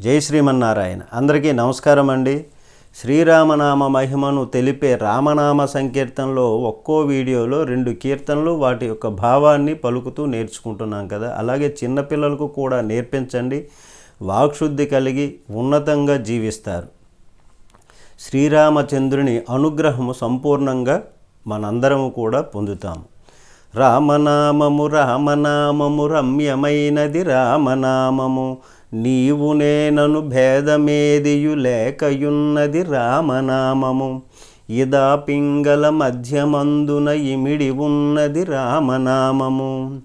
జై శ్రీమన్నారాయణ. అందరికీ నమస్కారం అండి. శ్రీరామనామ మహిమను తెలిపే రామనామ సంకీర్తనలో ఒక్కో వీడియోలో రెండు కీర్తనలు వాటి యొక్క భావాన్ని పలుకుతూ నేర్చుకుంటున్నాం కదా. అలాగే చిన్నపిల్లలకు కూడా నేర్పించండి. వాక్శుద్ధి కలిగి ఉన్నతంగా జీవిస్తారు. శ్రీరామచంద్రుని అనుగ్రహము సంపూర్ణంగా మనందరము కూడా పొందుతాము. రామనామము రామనామము రమ్యమైనది రామనామము. నీవు నేనను భేదమేదియు లేకయున్నది రామనామము. ఇదా పింగళ మధ్యమందున ఇమిడి ఉన్నది రామనామము.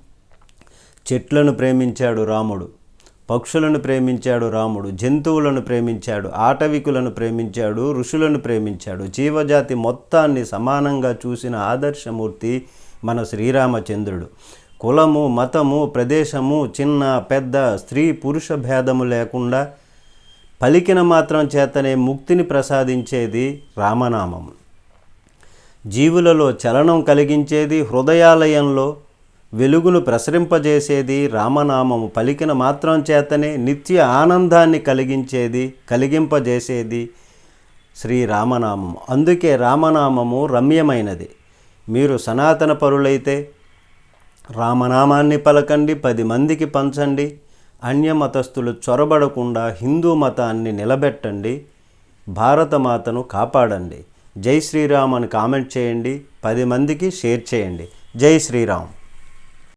చెట్లను ప్రేమించాడు రాముడు పక్షులను ప్రేమించాడు రాముడు జంతువులను ప్రేమించాడు ఆటవికులను ప్రేమించాడు ఋషులను ప్రేమించాడు. జీవజాతి మొత్తాన్ని సమానంగా చూసిన ఆదర్శమూర్తి మన శ్రీరామచంద్రుడు. కులము మతము ప్రదేశము చిన్న పెద్ద స్త్రీ పురుష భేదము లేకుండా పలికిన మాత్రం చేతనే ముక్తిని ప్రసాదించేది రామనామం. జీవులలో చలనం కలిగించేది హృదయాలయంలో వెలుగును ప్రసరింపజేసేది రామనామము. పలికిన మాత్రం చేతనే నిత్య ఆనందాన్ని కలిగించేది కలిగింపజేసేది శ్రీరామనామము అందుకే రామనామము రమ్యమైనది. మీరు సనాతన పరులైతే రామనామాన్ని పలకండి పది మందికి పంచండి అన్యమతస్థులు చొరబడకుండా హిందూ మతాన్ని నిలబెట్టండి భారతమాతను కాపాడండి. జై శ్రీరామ్ అని కామెంట్ చేయండి పది మందికి షేర్ చేయండి. జై శ్రీరామ్.